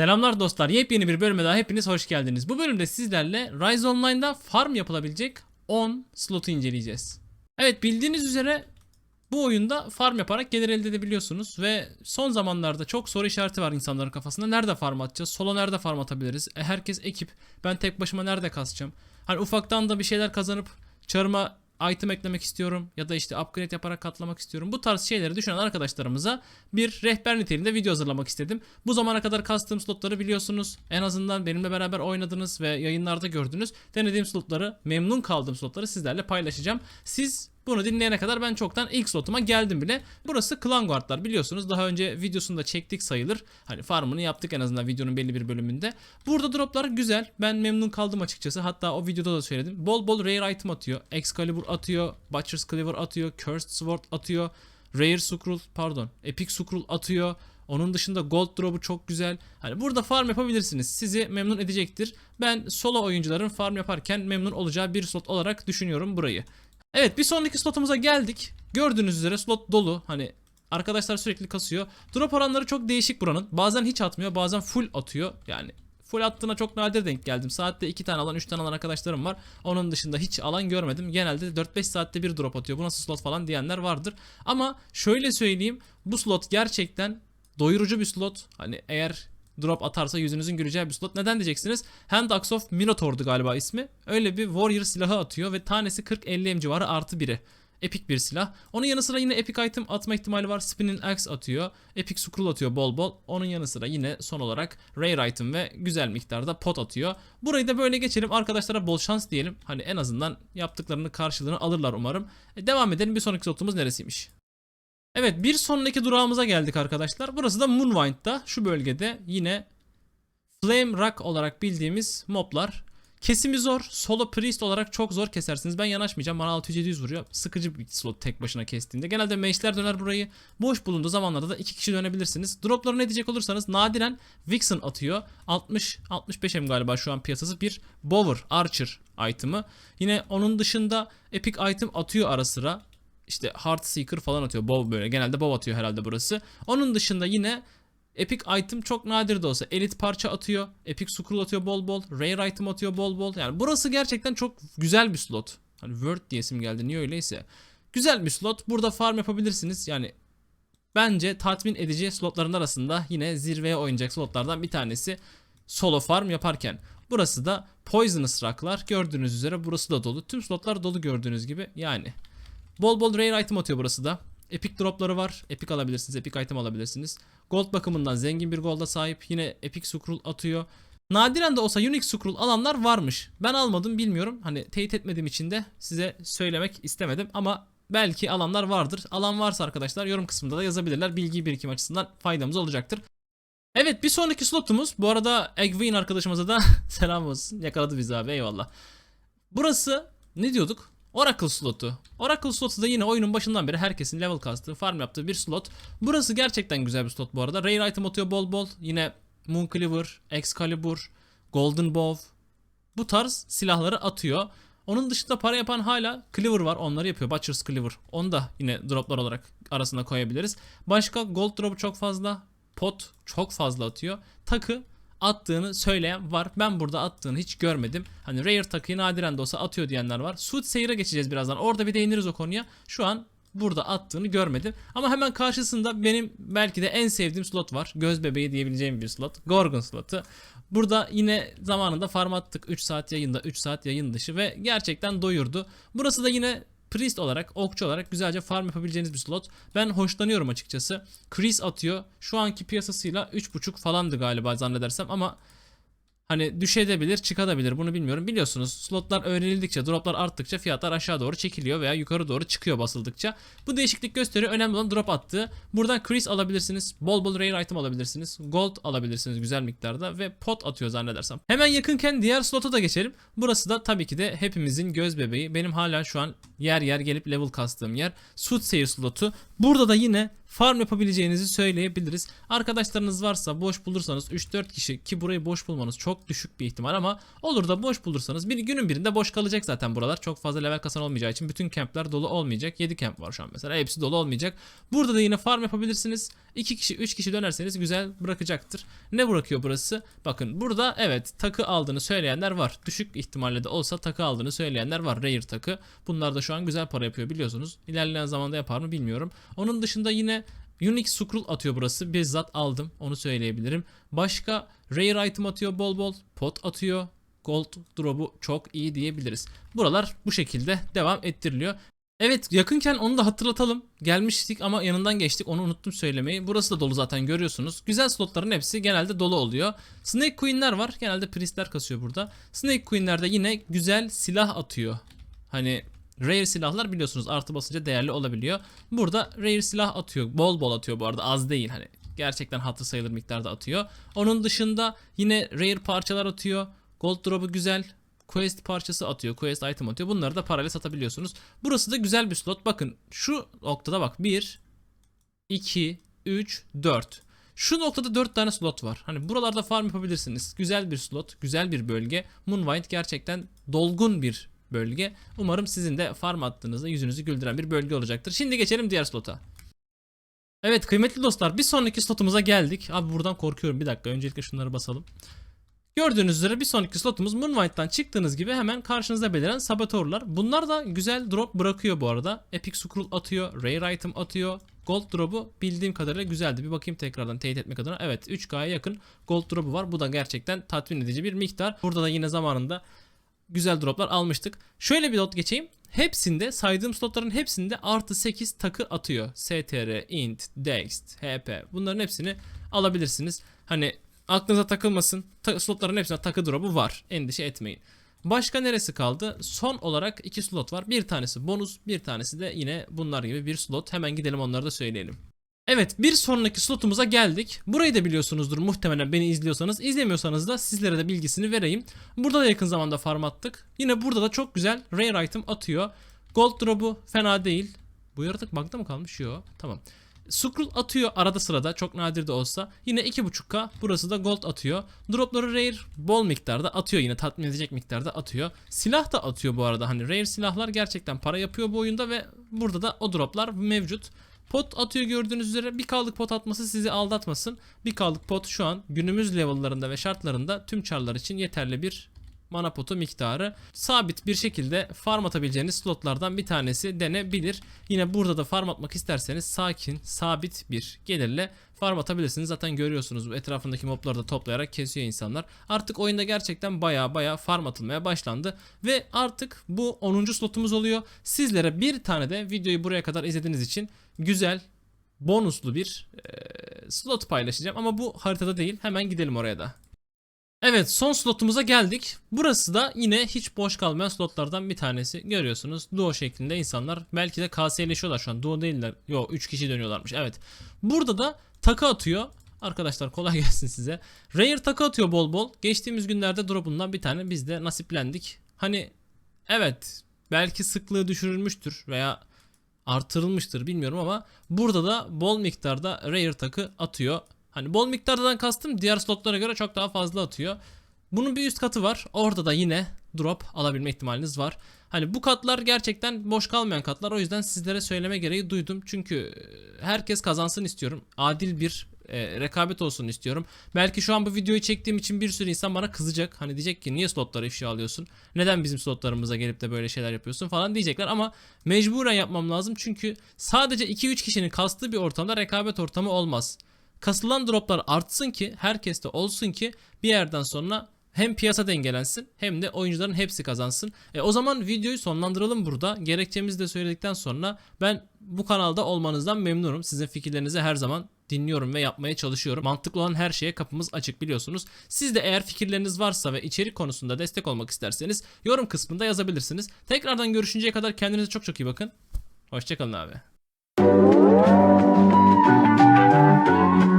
Selamlar dostlar. Yepyeni bir bölüme daha hepiniz hoş geldiniz. Bu bölümde sizlerle Rise Online'da farm yapılabilecek 10 slotu inceleyeceğiz. Evet bildiğiniz üzere bu oyunda farm yaparak gelir elde edebiliyorsunuz ve son zamanlarda çok soru işareti var insanların kafasında. Nerede farm atacağız? Solo nerede farm atabiliriz? E, herkes ekip. Ben tek başıma nerede kasacağım? Hani ufaktan da bir şeyler kazanıp çarıma item eklemek istiyorum ya da işte upgrade yaparak katlamak istiyorum. Bu tarz şeyleri düşünen arkadaşlarımıza bir rehber niteliğinde video hazırlamak istedim. Bu zamana kadar kastığım slotları biliyorsunuz. En azından benimle beraber oynadınız ve yayınlarda gördünüz. Denediğim slotları, memnun kaldığım slotları sizlerle paylaşacağım. Siz bunu dinleyene kadar ben çoktan ilk slotuma geldim bile. Burası Clan Guard'lar biliyorsunuz. Daha önce videosunu da çektik sayılır. Hani farmını yaptık en azından videonun belli bir bölümünde. Burada droplar güzel. Ben memnun kaldım açıkçası. Hatta o videoda da söyledim. Bol bol rare item atıyor. Excalibur atıyor. Butcher's Cleaver atıyor. Cursed Sword atıyor. Rare Scroll pardon. Epic Scroll atıyor. Onun dışında gold drop'u çok güzel. Hani burada farm yapabilirsiniz. Sizi memnun edecektir. Ben solo oyuncuların farm yaparken memnun olacağı bir slot olarak düşünüyorum burayı. Evet bir sonraki slotumuza geldik. Gördüğünüz üzere slot dolu. Hani arkadaşlar sürekli kasıyor. Drop oranları çok değişik buranın. Bazen hiç atmıyor bazen full atıyor. Yani full attığına çok nadir denk geldim. Saatte 2 tane alan 3 tane alan arkadaşlarım var. Onun dışında hiç alan görmedim. Genelde 4-5 saatte bir drop atıyor. Bu nasıl slot falan diyenler vardır. Ama şöyle söyleyeyim. Bu slot gerçekten doyurucu bir slot. Hani eğer drop atarsa yüzünüzün güleceği bir slot. Neden diyeceksiniz? Hand of Minotaur'du galiba ismi. Öyle bir warrior silahı atıyor ve tanesi 40-50 M civarı artı biri. Epic bir silah. Onun yanı sıra yine epic item atma ihtimali var. Spinning Axe atıyor. Epic Scroll atıyor bol bol. Onun yanı sıra yine son olarak Rare item ve güzel miktarda pot atıyor. Burayı da böyle geçelim. Arkadaşlara bol şans diyelim. Hani en azından yaptıklarını karşılığını alırlar umarım. E, devam edelim. Bir sonraki slotumuz neresiymiş? Evet bir sonraki durağımıza geldik arkadaşlar. Burası da Moonwind'da şu bölgede yine Flame Rock olarak bildiğimiz moblar. Kesimi zor. Solo Priest olarak çok zor kesersiniz. Ben yanaşmayacağım. Bana 600-700 vuruyor. Sıkıcı bir slot tek başına kestiğinde. Genelde meşler döner burayı. Boş bulunduğu zamanlarda da iki kişi dönebilirsiniz. Dropları ne diyecek olursanız nadiren Vixen atıyor. 60-65 M galiba şu an piyasası. Bir Bower Archer item'ı. Yine onun dışında Epic item atıyor ara sıra işte Heartseeker falan atıyor. Bow böyle. Genelde bow atıyor herhalde burası. Onun dışında yine Epic item çok nadir de olsa elit parça atıyor. Epic scroll atıyor bol bol. Rare item atıyor bol bol. Yani burası gerçekten çok güzel bir slot. Hani Word diyesim geldi niye öyleyse. Güzel bir slot. Burada farm yapabilirsiniz. Yani bence tatmin edici slotların arasında yine zirveye oynayacak slotlardan bir tanesi solo farm yaparken. Burası da Poisonous Rock'lar. Gördüğünüz üzere burası da dolu. Tüm slotlar dolu gördüğünüz gibi. Yani Bol bol rare item atıyor burası da. Epic dropları var. Epic alabilirsiniz. Epic item alabilirsiniz. Gold bakımından zengin bir golda sahip. Yine Epic Scroll atıyor. Nadiren de olsa Unique Scroll alanlar varmış. Ben almadım bilmiyorum. Hani teyit etmediğim için de size söylemek istemedim. Ama belki alanlar vardır. Alan varsa arkadaşlar yorum kısmında da yazabilirler. Bilgi birikim açısından faydamız olacaktır. Evet bir sonraki slotumuz. Bu arada Egwin arkadaşımıza da selam olsun. Yakaladı bizi abi eyvallah. Burası ne diyorduk? Oracle slotu. Oracle slotu da yine oyunun başından beri herkesin level kastığı, farm yaptığı bir slot. Burası gerçekten güzel bir slot bu arada. Rare item atıyor bol bol. Yine Moon Cleaver, Excalibur, Golden Bow. Bu tarz silahları atıyor. Onun dışında para yapan hala Cleaver var. Onları yapıyor. Butcher's Cleaver. Onu da yine droplar olarak arasına koyabiliriz. Başka Gold Drop'u çok fazla. Pot çok fazla atıyor. Takı attığını söyleyen var. Ben burada attığını hiç görmedim. Hani Rare takıyı nadiren de olsa atıyor diyenler var. Soothsayer'a geçeceğiz birazdan. Orada bir değiniriz o konuya. Şu an burada attığını görmedim. Ama hemen karşısında benim belki de en sevdiğim slot var. Göz bebeği diyebileceğim bir slot. Gorgon slotu. Burada yine zamanında farm attık. 3 saat yayında, 3 saat yayın dışı ve gerçekten doyurdu. Burası da yine Priest olarak, okçu olarak güzelce farm yapabileceğiniz bir slot. Ben hoşlanıyorum açıkçası. Chris atıyor. Şu anki piyasasıyla 3.5 falandı galiba zannedersem ama hani düşebilir, çıkabilir bunu bilmiyorum. Biliyorsunuz slotlar öğrenildikçe, droplar arttıkça fiyatlar aşağı doğru çekiliyor veya yukarı doğru çıkıyor basıldıkça. Bu değişiklik gösteriyor. Önemli olan drop attığı. Buradan Chris alabilirsiniz. Bol bol rare item alabilirsiniz. Gold alabilirsiniz güzel miktarda ve pot atıyor zannedersem. Hemen yakınken diğer slota da geçelim. Burası da tabii ki de hepimizin göz bebeği. Benim hala şu an yer yer gelip level kastığım yer. Soothsayer slotu. Burada da yine farm yapabileceğinizi söyleyebiliriz. Arkadaşlarınız varsa boş bulursanız 3-4 kişi ki burayı boş bulmanız çok düşük bir ihtimal ama olur da boş bulursanız bir günün birinde boş kalacak zaten buralar. Çok fazla level kasan olmayacağı için bütün campler dolu olmayacak. 7 camp var şu an mesela. Hepsi dolu olmayacak. Burada da yine farm yapabilirsiniz. 2 kişi 3 kişi dönerseniz güzel bırakacaktır. Ne bırakıyor burası? Bakın burada evet takı aldığını söyleyenler var. Düşük ihtimalle de olsa takı aldığını söyleyenler var. Rare takı. Bunlar da şu an güzel para yapıyor biliyorsunuz. İlerleyen zamanda yapar mı bilmiyorum. Onun dışında yine Unique Scroll atıyor burası. Bizzat aldım. Onu söyleyebilirim. Başka Rare item atıyor bol bol. Pot atıyor. Gold drop'u çok iyi diyebiliriz. Buralar bu şekilde devam ettiriliyor. Evet yakınken onu da hatırlatalım. Gelmiştik ama yanından geçtik onu unuttum söylemeyi. Burası da dolu zaten görüyorsunuz. Güzel slotların hepsi genelde dolu oluyor. Snake Queen'ler var. Genelde priestler kasıyor burada. Snake Queen'ler de yine güzel silah atıyor. Hani rare silahlar biliyorsunuz artı basınca değerli olabiliyor. Burada rare silah atıyor. Bol bol atıyor bu arada az değil hani. Gerçekten hatır sayılır miktarda atıyor. Onun dışında yine rare parçalar atıyor. Gold drop'u güzel. Quest parçası atıyor. Quest item atıyor. Bunları da parayla satabiliyorsunuz. Burası da güzel bir slot. Bakın şu noktada bak 1 2 3 4 şu noktada 4 tane slot var. Hani buralarda farm yapabilirsiniz. Güzel bir slot, güzel bir bölge. Moonlight gerçekten dolgun bir bölge. Umarım sizin de farm attığınızda yüzünüzü güldüren bir bölge olacaktır. Şimdi geçelim diğer slota. Evet kıymetli dostlar bir sonraki slotumuza geldik. Abi buradan korkuyorum bir dakika öncelikle şunları basalım. Gördüğünüz üzere bir sonraki slotumuz Moonlight'tan çıktığınız gibi hemen karşınıza beliren sabotorlar. Bunlar da güzel drop bırakıyor bu arada. Epic Scroll atıyor, Rare Item atıyor. Gold drop'u bildiğim kadarıyla güzeldi. Bir bakayım tekrardan teyit etmek adına. Evet 3K'ya yakın gold drop'u var. Bu da gerçekten tatmin edici bir miktar. Burada da yine zamanında güzel droplar almıştık. Şöyle bir not geçeyim. Hepsinde saydığım slotların hepsinde artı 8 takı atıyor. STR, int, dext, HP bunların hepsini alabilirsiniz. Hani aklınıza takılmasın. Ta- slotların hepsinde takı drop'u var. Endişe etmeyin. Başka neresi kaldı? Son olarak iki slot var. Bir tanesi bonus, bir tanesi de yine bunlar gibi bir slot. Hemen gidelim onları da söyleyelim. Evet bir sonraki slotumuza geldik. Burayı da biliyorsunuzdur muhtemelen beni izliyorsanız. İzlemiyorsanız da sizlere de bilgisini vereyim. Burada da yakın zamanda farm attık. Yine burada da çok güzel rare item atıyor. Gold drop'u fena değil. Bu yaratık bug'da mı kalmış? Yok. Tamam. Scroll atıyor arada sırada çok nadir de olsa. Yine 2.5k burası da gold atıyor. Dropları rare bol miktarda atıyor yine tatmin edecek miktarda atıyor. Silah da atıyor bu arada hani rare silahlar gerçekten para yapıyor bu oyunda ve burada da o droplar mevcut. Pot atıyor gördüğünüz üzere bir kaldık pot atması sizi aldatmasın. Bir kaldık pot şu an günümüz level'larında ve şartlarında tüm çarlar için yeterli bir mana potu miktarı sabit bir şekilde farm atabileceğiniz slotlardan bir tanesi denebilir. Yine burada da farm atmak isterseniz sakin, sabit bir gelirle farm atabilirsiniz. Zaten görüyorsunuz bu etrafındaki mobları da toplayarak kesiyor insanlar. Artık oyunda gerçekten baya baya farm atılmaya başlandı. Ve artık bu 10. slotumuz oluyor. Sizlere bir tane de videoyu buraya kadar izlediğiniz için güzel bonuslu bir e, slot paylaşacağım. Ama bu haritada değil. Hemen gidelim oraya da. Evet son slotumuza geldik. Burası da yine hiç boş kalmayan slotlardan bir tanesi. Görüyorsunuz duo şeklinde insanlar belki de KS'leşiyorlar şu an. Duo değiller. Yok 3 kişi dönüyorlarmış. Evet. Burada da takı atıyor. Arkadaşlar kolay gelsin size. Rare takı atıyor bol bol. Geçtiğimiz günlerde drop'undan bir tane biz de nasiplendik. Hani evet belki sıklığı düşürülmüştür veya artırılmıştır bilmiyorum ama burada da bol miktarda rare takı atıyor. Hani bol miktardan kastım diğer slotlara göre çok daha fazla atıyor. Bunun bir üst katı var. Orada da yine drop alabilme ihtimaliniz var. Hani bu katlar gerçekten boş kalmayan katlar. O yüzden sizlere söyleme gereği duydum. Çünkü e, herkes kazansın istiyorum. Adil bir e, rekabet olsun istiyorum. Belki şu an bu videoyu çektiğim için bir sürü insan bana kızacak. Hani diyecek ki niye slotları ifşa alıyorsun? Neden bizim slotlarımıza gelip de böyle şeyler yapıyorsun falan diyecekler. Ama mecburen yapmam lazım. Çünkü sadece 2-3 kişinin kastığı bir ortamda rekabet ortamı olmaz kasılan droplar artsın ki herkeste olsun ki bir yerden sonra hem piyasa dengelensin hem de oyuncuların hepsi kazansın. E, o zaman videoyu sonlandıralım burada. Gerekçemizi de söyledikten sonra ben bu kanalda olmanızdan memnunum. Sizin fikirlerinizi her zaman dinliyorum ve yapmaya çalışıyorum. Mantıklı olan her şeye kapımız açık biliyorsunuz. Siz de eğer fikirleriniz varsa ve içerik konusunda destek olmak isterseniz yorum kısmında yazabilirsiniz. Tekrardan görüşünceye kadar kendinize çok çok iyi bakın. Hoşçakalın abi. Thank you.